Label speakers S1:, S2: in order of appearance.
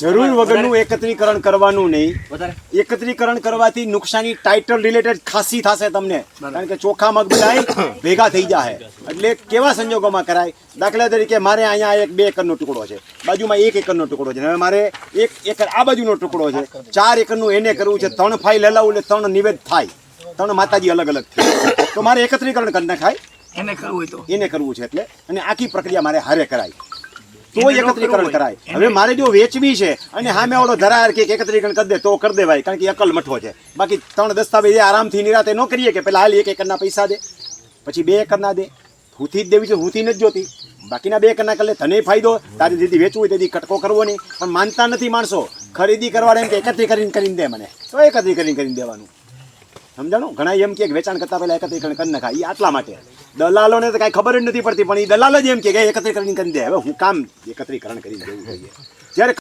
S1: જરૂર વગરનું એકત્રીકરણ કરવાનું નહીં. એકત્રીકરણ કરવાથી નુકસાની ટાઇટલ રિલેટેડ ખાસી થશે તમને. કારણ કે ચોખા મગ બધાય ભેગા થઈ જાય એટલે કેવા સંજોગોમાં કરાય? દાખલા તરીકે મારે અહીંયા એક બે એકરનો ટુકડો છે. બાજુમાં એક એકરનો ટુકડો છે. હવે મારે એક એકર આ બાજુનો ટુકડો છે. ચાર એકરનું એને કરવું છે. ત્રણ ફાઇલ હલાવું એટલે ત્રણ નિવેદ થાય. ત્રણ માતાજી અલગ અલગ થાય તો મારે એકત્રીકરણ કરી નાખાય.
S2: એને કરવું હોય તો.
S1: એને કરવું છે એટલે. અને આખી પ્રક્રિયા મારે હારે કરાય. તો એકત્રીકરણ કરાય. હવે મારે જો વેચવી છે અને સામે ઓલો ધરાર કે એકત્રીકરણ કરી દે તો કરી દેવાય કારણ કે અકલ મઠો છે. બાકી ત્રણ દસ્તાવેજ આરામથી નિરાતે ન કરીએ કે પેલા હાલ એક એકરના પૈસા દે પછી બે એકરના દે. હુંથી જ દેવી છે હુંથી નથી જોતી. બાકીના બે એકરના કરે તને ફાયદો તારી દીદી વેચવું હોય તેથી કટકો કરવો નહીં. પણ માનતા નથી માણસો. ખરીદી કરવા એમ કે એકત્રીકરણ કરીને દે મને. તો એકત્રીકરણ કરીને દેવાનું. સમજાણું? ઘણા એમ કે વેચાણ કરતા પહેલા એકત્રીકરણ કરી નાખા. એ આટલા માટે. દલાલોને તો કાંઈ ખબર જ નથી પડતી, પણ એ દલાલ જ એમ કે એકત્રીકરણ કરી દે. હવે હું કામ એકત્રીકરણ કરી દેવું જોઈએ. જ્યારે